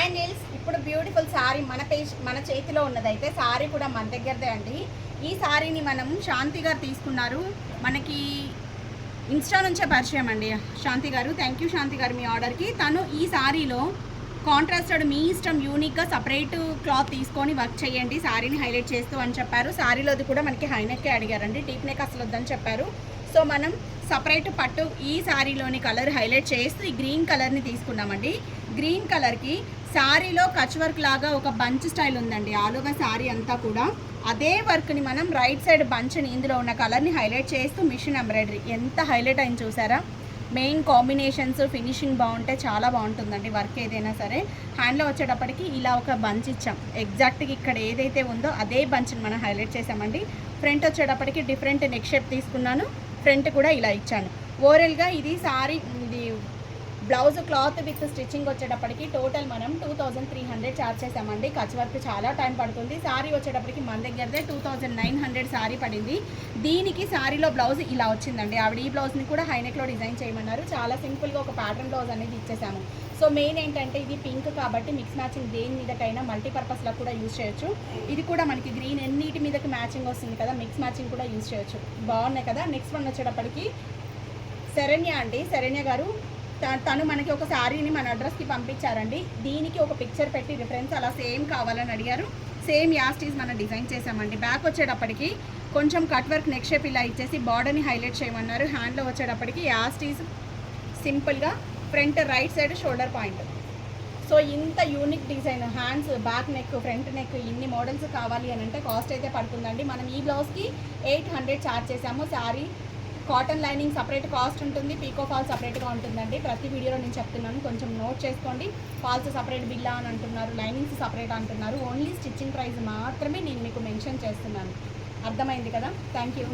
Hi నీల్స్ ఇప్పుడు beautiful sari మన పేజ్ మన చేతిలో ఉన్నదైతే శారీ కూడా మన దగ్గరదే అండి. ఈ శారీని మనం శాంతి గారు తీసుకున్నారు. మనకి ఇన్స్టా నుంచే పరిచయం అండి శాంతి గారు. థ్యాంక్ యూ శాంతి గారు మీ ఆర్డర్కి తను ఈ సారీలో కాంట్రాస్టెడ్ మీ ఇష్టం యూనిక్గా సపరేట్ క్లాత్ తీసుకొని వర్క్ చేయండి. సారీని హైలైట్ చేస్తూ అని చెప్పారు. శారీలోది కూడా మనకి హైనెక్కే అడిగారండి. డీప్ నెక్ అసలు వద్దని చెప్పారు. సో మనం సపరేట్ పట్టు ఈ సారీలోని కలర్ హైలైట్ చేస్తూ ఈ గ్రీన్ కలర్ని తీసుకున్నామండి. గ్రీన్ కలర్కి సారీలో కచ్ వర్క్ లాగా ఒక బంచ్ స్టైల్ ఉందండి. ఆల్ శారీ అంతా కూడా. అదే వర్క్ని మనం రైట్ సైడ్ బంచ్ని ఇందులో ఉన్న కలర్ని హైలైట్ చేస్తూ మిషన్ ఎంబ్రాయిడరీ. ఎంత హైలైట్ అయింది చూసారా? మెయిన్ కాంబినేషన్స్ ఫినిషింగ్ బాగుంటే చాలా బాగుంటుందండి వర్క్ ఏదైనా సరే. హ్యాండ్లో వచ్చేటప్పటికి ఇలా ఒక బంచ్ ఇచ్చాం. ఎగ్జాక్ట్గా ఇక్కడ ఏదైతే ఉందో అదే బంచ్ని మనం హైలైట్ చేసామండి ఫ్రంట్ వచ్చేటప్పటికి డిఫరెంట్ నెక్ షేప్ తీసుకున్నాను. ఫ్రంట్ కూడా ఇలా ఇచ్చాను. ఓవరాల్గా ఇది sari blouse cloth with stitching వచ్చేటప్పటికి టోటల్ మనం two thousand three hundred charge చేసామండి ఖర్చు వరకు చాలా టైం పడుతుంది. సారీ వచ్చేటప్పటికి మన దగ్గరదే two thousand nine hundred sari పడింది. దీనికి శారీలో బ్లౌజ్ ఇలా వచ్చిందండి. ఆవిడ ఈ బ్లౌజ్ని కూడా హైనెక్లో డిజైన్ చేయమన్నారు. చాలా సింపుల్గా ఒక ప్యాటర్న్ బ్లౌజ్ అనేది ఇచ్చేసాము. సో మెయిన్ ఏంటంటే ఇది పింక్ కాబట్టి మిక్స్ మ్యాచింగ్ దేని మీదకైనా మల్టీపర్పస్లో కూడా యూజ్ చేయొచ్చు. ఇది కూడా మనకి గ్రీన్ ఎన్నిటి మీదకి మ్యాచింగ్ వస్తుంది కదా మిక్స్ మ్యాచింగ్ కూడా యూజ్ చేయొచ్చు. బాగున్నాయి కదా? నెక్స్ట్ వన్ వచ్చేటప్పటికి శరణ్య అండి. శరణ్య గారు తను మనకి ఒక శారీని మన అడ్రస్కి పంపించారండి. దీనికి ఒక పిక్చర్ పెట్టి రిఫరెన్స్ అలా సేమ్ కావాలని అడిగారు. సేమ్ యాస్టీస్ మనం డిజైన్ చేసామండి బ్యాక్ వచ్చేటప్పటికి కొంచెం కట్ వర్క్ నెక్ షేప్ ఇలా ఇచ్చేసి బార్డర్ని హైలైట్ చేయమన్నారు. హ్యాండ్లో వచ్చేటప్పటికి యాస్టీస్ సింపుల్గా front right side shoulder point so ఇంత unique design hands back neck front neck ఇన్ని మోడల్స్ కావాలి అని అంటే కాస్ట్ అయితే పడుతుందండి. మనం ఈ బ్లౌజ్కి ఎయిట్ హండ్రెడ్ ఛార్జ్ చేసాము sari cotton lining separate cost ఉంటుంది పీకో ఫాల్స్ సపరేట్గా ఉంటుందండి. ప్రతి వీడియోలో నేను చెప్తున్నాను కొంచెం నోట్ చేసుకోండి. ఫాల్స్ సపరేట్ బిల్లా అని అంటున్నారు లైనింగ్స్ సపరేట్ అంటున్నారు. ఓన్లీ స్టిచ్చింగ్ ప్రైస్ మాత్రమే నేను మీకు మెన్షన్ చేస్తున్నాను. అర్థమైంది కదా? Thank you